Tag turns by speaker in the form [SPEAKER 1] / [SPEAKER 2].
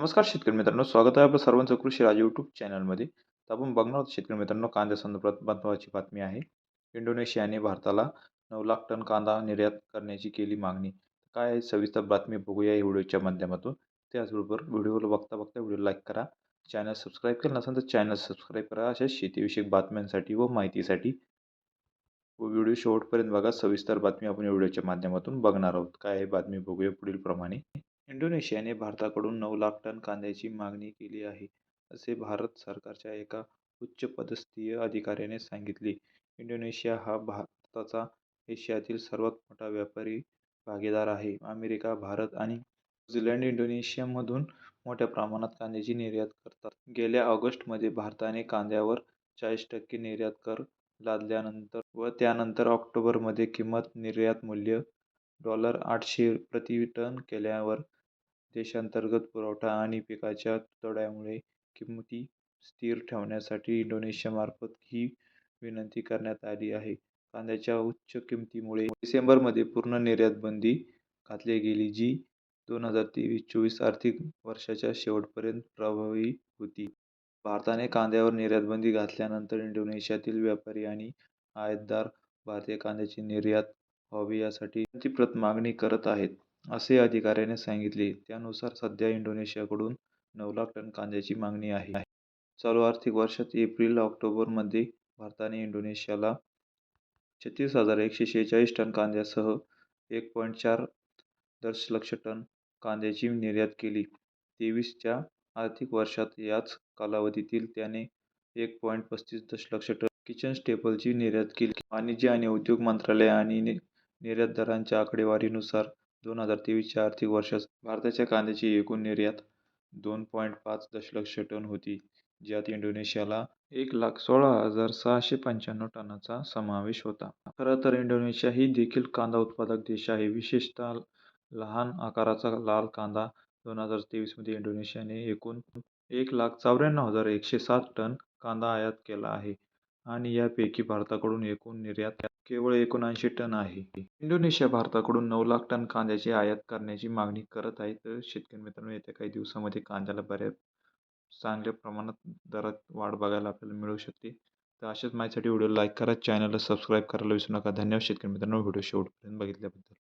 [SPEAKER 1] नमस्कार शेतकरी मित्रांनो स्वागत आहे आपलं सर्वांचं कृषी राज यूट्यूब चॅनलमध्ये तर आपण बघणार आहोत शेतकरी मित्रांनो कांद्यासंदर्भात महत्त्वाची बातमी आहे. इंडोनेशियाने भारताला नऊ लाख टन कांदा निर्यात करण्याची केली मागणी. काय आहे सविस्तर बातमी बघूया या व्हिडिओच्या माध्यमातून. त्याचबरोबर व्हिडिओला बघता बघता व्हिडिओ लाईक करा. चॅनल सबस्क्राईब केलं नसेल तर चॅनल सबस्क्राईब करा. अशा शेतीविषयक बातम्यांसाठी व माहितीसाठी व व्हिडिओ शेवटपर्यंत बघा. सविस्तर बातमी आपण या व्हिडिओच्या माध्यमातून बघणार आहोत. काय आहे बातमी बघूया पुढील प्रमाणे इंडोनेशियाने भारताकडून नऊ लाख टन कांद्याची मागणी केली आहे असे भारत सरकारच्या एका उच्चपदस्थीय अधिकाऱ्याने सांगितले. इंडोनेशिया हा भारताचा एशियातील सर्वात मोठा व्यापारी भागीदार आहे. अमेरिका भारत आणि न्यूझीलंड इंडोनेशियामधून मोठ्या प्रमाणात कांद्याची निर्यात करतात. गेल्या ऑगस्टमध्ये भारताने कांद्यावर चाळीस टक्के निर्यात कर लादल्यानंतर व त्यानंतर ऑक्टोबरमध्ये किंमत निर्यात मूल्य डॉलर आठशे प्रति टन केल्यावर देशांतर्गत पुरवठा आणि पिकाच्या तुटवड्यामुळे किंमती स्थिर ठेवण्यासाठी इंडोनेशियामार्फत ही विनंती करण्यात आली आहे. कांद्याच्या उच्च किमतीमुळे डिसेंबरमध्ये पूर्ण निर्यात बंदी घातली गेली जी दोन हजार तेवीस चोवीस आर्थिक वर्षाच्या शेवटपर्यंत प्रभावी होती. भारताने कांद्यावर निर्यातबंदी घातल्यानंतर इंडोनेशियातील व्यापारी आणि आयातदार भारतीय कांद्याची निर्यात व्हावी यासाठी प्रत मागणी करत आहेत. असे अधिकाऱ्याने सांगितले. त्यानुसार सध्या इंडोनेशियाकडून नऊ लाख टन कांद्याची मागणी आहे. चालू आर्थिक वर्षात एप्रिल ऑक्टोबरमध्ये भारताने इंडोनेशियाला छत्तीस हजार एकशे शेहेचाळीस टन कांद्यासह एक पॉईंट चार दशलक्ष टन कांद्याची निर्यात केली. तेवीसच्या आर्थिक वर्षात याच कालावधीतील त्याने एक पॉईंट पस्तीस दशलक्ष टन किचन स्टेपलची निर्यात केली. वाणिज्य आणि उद्योग मंत्रालय आणि निर्यातदारांच्या आकडेवारीनुसार दोन हजार तेवीसच्या आर्थिक वर्षात भारताच्या कांद्याची एकूण निर्यात दोन पॉईंट पाच दशलक्ष टन होती ज्यात इंडोनेशियाला एक लाख सोळा हजार सहाशे पंच्याण्णव टनाचा समावेश होता. खरं तर इंडोनेशिया ही देखील कांदा उत्पादक देश आहे. विशेषतः लहान आकाराचा लाल कांदा दोन हजार तेवीसमध्ये इंडोनेशियाने एकूण एक लाख चौऱ्याण्णव हजार एकशे सात टन कांदा आयात केला आहे आणि यापैकी भारताकडून एकूण निर्यात केवळ एकोणऐंशी टन आहे. इंडोनेशिया भारताकडून नऊ लाख टन कांद्याची आयात करण्याची मागणी करत आहे. तर शेतकरी मित्रांनो येत्या काही दिवसामध्ये कांद्याला बऱ्याच चांगल्या प्रमाणात दरात वाढ बघायला आपल्याला मिळू शकते. तर अशाच माहितीसाठी व्हिडिओ लाईक करा चॅनलला सबस्क्राईब करायला विसरू नका. धन्यवाद शेतकरी मित्रांनो व्हिडिओ शेवटपर्यंत बघितल्याबद्दल.